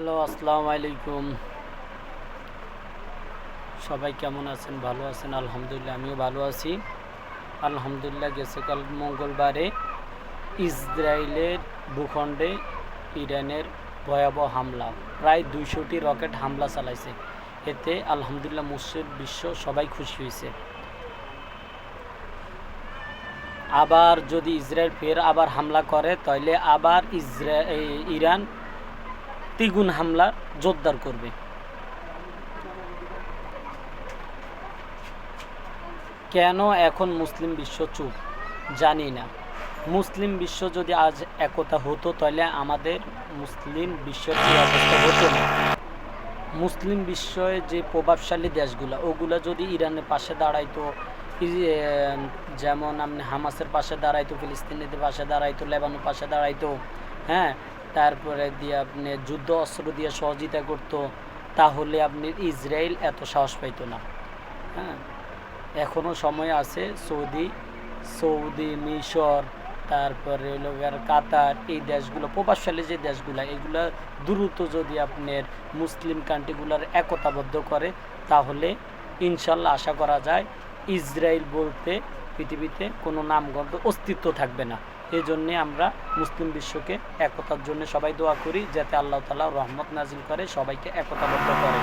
Hello, আসসালামু আলাইকুম। সবাই কেমন আছেন? ভালো আছেন? আলহামদুলিল্লাহ, আমিও ভালো আছি। আলহামদুলিল্লাহ গেছে কাল মঙ্গলবারে ইসরায়েলের ভূখণ্ডে ইরানের ভয়াবহ হামলা। প্রায় দুইশোটি রকেট হামলা চালাইছে। এতে আলহামদুলিল্লাহ, মুসলিম বিশ্ব সবাই খুশি হয়েছে। আবার যদি ইসরায়েল ফের আবার হামলা করে তাহলে আবার ইসরা ইরান দ্বিগুণ হামলা জোরদার করবে। কেন এখন মুসলিম বিশ্ব চুপ? জানি না। মুসলিম বিশ্ব যদি আজ একতা হতো, তাহলে আমাদের মুসলিম বিশ্বের কি অবস্থা হতো না। মুসলিম বিশ্বে যে প্রভাবশালী দেশগুলো, ওগুলো যদি ইরানের পাশে দাঁড়াইতো যেমন আপনি হামাসের পাশে দাঁড়াইতো, ফিলিস্তিনিদের পাশে দাঁড়াইতো লেবানোর পাশে দাঁড়াইতো হ্যাঁ তারপরে দিয়ে আপনি যুদ্ধ অস্ত্র দিয়ে সহযোগিতা করতো, তাহলে আপনি ইসরায়েল এত সাহস পাইতো না। হ্যাঁ? এখনও সময় আছে সৌদি সৌদি, মিশর, তারপরে হলো কাতার, এই দেশগুলো, প্রভাবশালী যে দেশগুলো, এগুলো দ্রুত যদি আপনার মুসলিম কান্ট্রিগুলোর একতাবদ্ধ করে, তাহলে ইনশাল্লাহ আশা করা যায় ইসরায়েল বলতে পৃথিবীতে কোনো নামগন্ধ অস্তিত্ব থাকবে না। এই জন্যে আমরা মুসলিম বিশ্বকে একতার জন্য সবাই দোয়া করি, যাতে আল্লাহ তালা রহমত নাজিল করে, সবাইকে একতাবদ্ধ করে।